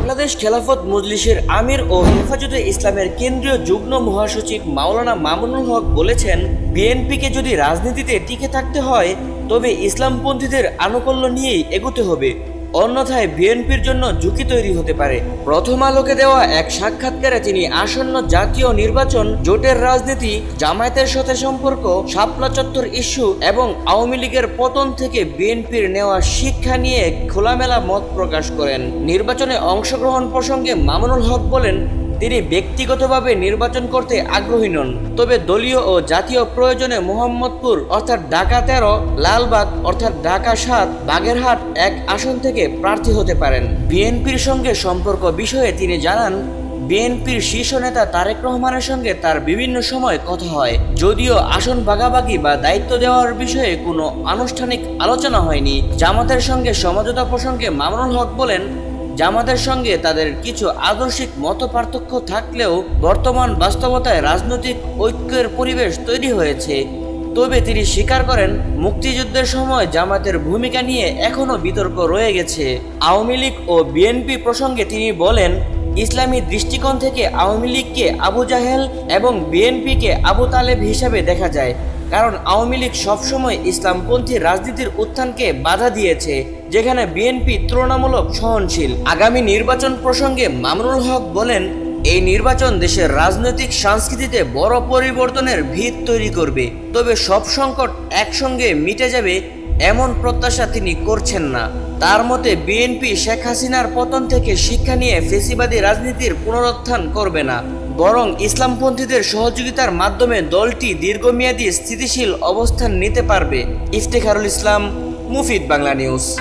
বাংলাদেশ খেলাফত মজলিসের আমির ও হেফাজতে ইসলামের কেন্দ্রীয় যুগ্ম মহাসচিব মাওলানা মামুনুল হক বলেছেন, বিএনপিকে যদি রাজনীতিতে টিকে থাকতে হয়, তবে ইসলামপন্থীদের আনুকল্য নিয়েই এগোতে হবে। অন্যথায় বিএনপির জন্য ঝুঁকি তৈরি হতে পারে। প্রথম আলোকে দেওয়া এক সাক্ষাৎকারে তিনি আসন্ন জাতীয় নির্বাচন, জোটের রাজনীতি, জামায়াতের সাথে সম্পর্ক, শাপলা চত্বর ইস্যু এবং আওয়ামী লীগের পতন থেকে বিএনপির নেওয়া শিক্ষা নিয়ে খোলামেলা মত প্রকাশ করেন। নির্বাচনে অংশগ্রহণ প্রসঙ্গে মামুনুল হক বলেন তিনি ব্যক্তিগতভাবে নির্বাচন করতে আগ্রহী নন। তবে দলীয় ও জাতীয় প্রয়োজনে মোহাম্মদপুর, অর্থাৎ ঢাকা তেরো, লালবাগ, অর্থাৎ ঢাকা সাত, বাগেরহাট এক আসন থেকে প্রার্থী হতে পারেন। বিএনপির সঙ্গে সম্পর্ক বিষয়ে তিনি জানান, বিএনপির শীর্ষ নেতা তারেক রহমানের সঙ্গে তার বিভিন্ন সময় কথা হয়। যদিও আসন ভাগাভাগি বা দায়িত্ব দেওয়ার বিষয়ে কোনো আনুষ্ঠানিক আলোচনা হয়নি। জামাতের সঙ্গে সমঝোতা প্রসঙ্গে মামুনুল হক বলেন জামাতের সঙ্গে তাদের কিছু আদর্শিক মত পার্থক্য থাকলেও বর্তমান বাস্তবতায় রাজনৈতিক ঐক্যের পরিবেশ তৈরি হয়েছে। তবে তিনি স্বীকার করেন, মুক্তিযুদ্ধের সময় জামাতের ভূমিকা নিয়ে এখনও বিতর্ক রয়ে গেছে। আওয়ামী লীগ ও বিএনপি প্রসঙ্গে তিনি বলেন, ইসলামী দৃষ্টিকোণ থেকে আওয়ামী লীগকে আবু জাহেল এবং বিএনপিকে আবু তালেব হিসাবে দেখা যায়। কারণ আওয়ামী লীগ সবসময় ইসলামপন্থী রাজনীতির উত্থানকে বাধা দিয়েছে, যেখানে বিএনপি তুলনামূলক সহনশীল। আগামী নির্বাচন প্রসঙ্গে মামরুল হক বলেন এই নির্বাচন দেশের রাজনৈতিক সংস্কৃতিতে বড় পরিবর্তনের ভিত তৈরি করবে। তবে সব সংকট একসঙ্গে মিটে যাবে এমন প্রত্যাশা তিনি করছেন না। তার মতে, বিএনপি শেখ হাসিনার পতন থেকে শিক্ষা নিয়ে ফেসিবাদী রাজনীতির পুনরুত্থান করবে না। বরং ইসলামপন্থীদের সহযোগিতার মাধ্যমে দলটি দীর্ঘমেয়াদী স্থিতিশীল অবস্থান নিতে পারবে। ইফতেখারুল ইসলাম, মুফিদ বাংলা নিউজ।